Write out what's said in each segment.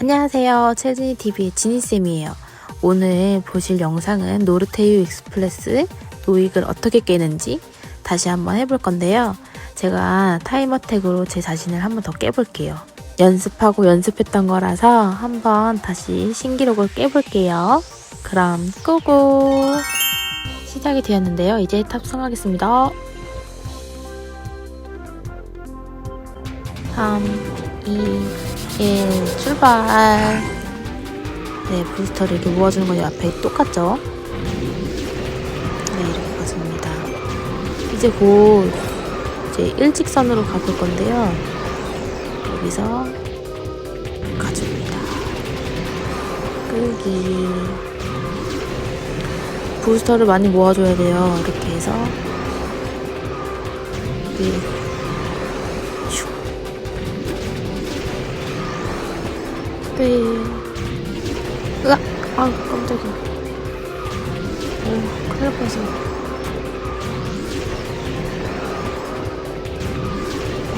안녕하세요. 채진이 TV의 지니쌤이에요. 오늘 보실 영상은 노르테유 익스프레스 노익을 어떻게 깨는지 다시 한번 해볼 건데요. 제가 타임어택으로 제 자신을 한번 더 깨볼게요. 연습하고 연습했던 거라서 한번 다시 신기록을 깨볼게요. 그럼 끄고 시작이 되었는데요. 이제 탑승하겠습니다. 3, 2, 1 출발. 네 부스터를 이렇게 모아주는 건 옆에 똑같죠? 네 이렇게 가줍니다. 이제 곧 이제 일직선으로 가볼 건데요. 여기서 가줍니다. 끄기. 부스터를 많이 모아줘야 돼요. 이렇게 해서. 슉 네. 으악! 아, 깜짝이야. 오, 큰일 날 뻔했어.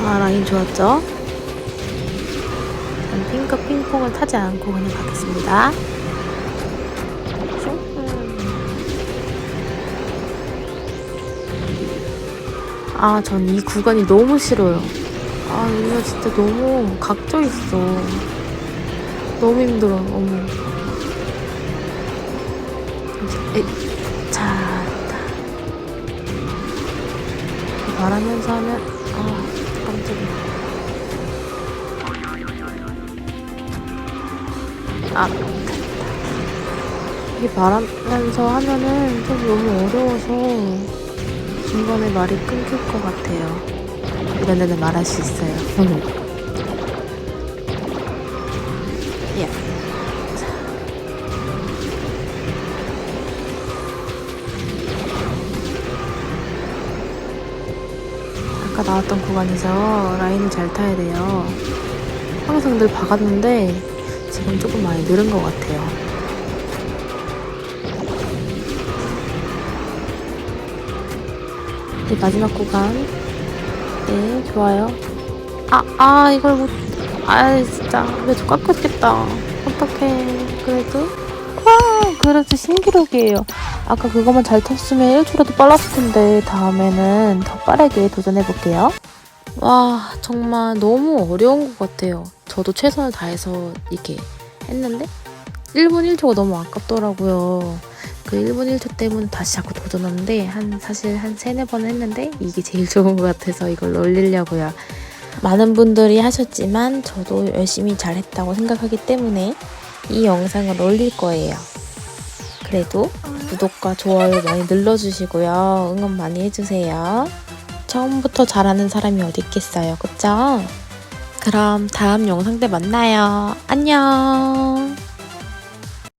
아, 라인 좋았죠? 전 핑크 핑퐁을 타지 않고 그냥 가겠습니다. 슝. 아, 전 이 구간이 너무 싫어요. 아, 이거 진짜 너무 각져 있어. 너무 힘들어. 어머. 에, 잘했다. 말하면서 하면 아 깜짝이야. 아. 이게 말하면서 하면은 좀 너무 어려워서 중간에 말이 끊길 것 같아요. 이런 데는 말할 수 있어요. 아까 나왔던 구간에서 라인을 잘 타야 돼요. 항상 늘 박았는데 지금 조금 많이 늘은 것 같아요. 네, 마지막 구간. 네, 좋아요. 아, 아, 이걸 못, 아, 진짜. 왜저 깎였겠다. 어떡해. 그래도. 와, 그래도 신기록이에요. 아까 그거만 잘 탔으면 1초라도 빨랐을 텐데, 다음에는 더 빠르게 도전해볼게요. 와, 정말 너무 어려운 것 같아요. 저도 최선을 다해서 이렇게 했는데, 1분 1초가 너무 아깝더라고요. 그 1분 1초 때문에 다시 자꾸 도전하는데, 한, 사실 한 3, 4번 했는데, 이게 제일 좋은 것 같아서 이걸 올리려고요. 많은 분들이 하셨지만, 저도 열심히 잘했다고 생각하기 때문에, 이 영상을 올릴 거예요. 그래도 구독과 좋아요 많이 눌러주시고요. 응원 많이 해주세요. 처음부터 잘하는 사람이 어디 있겠어요. 그쵸? 그럼 다음 영상 때 만나요. 안녕.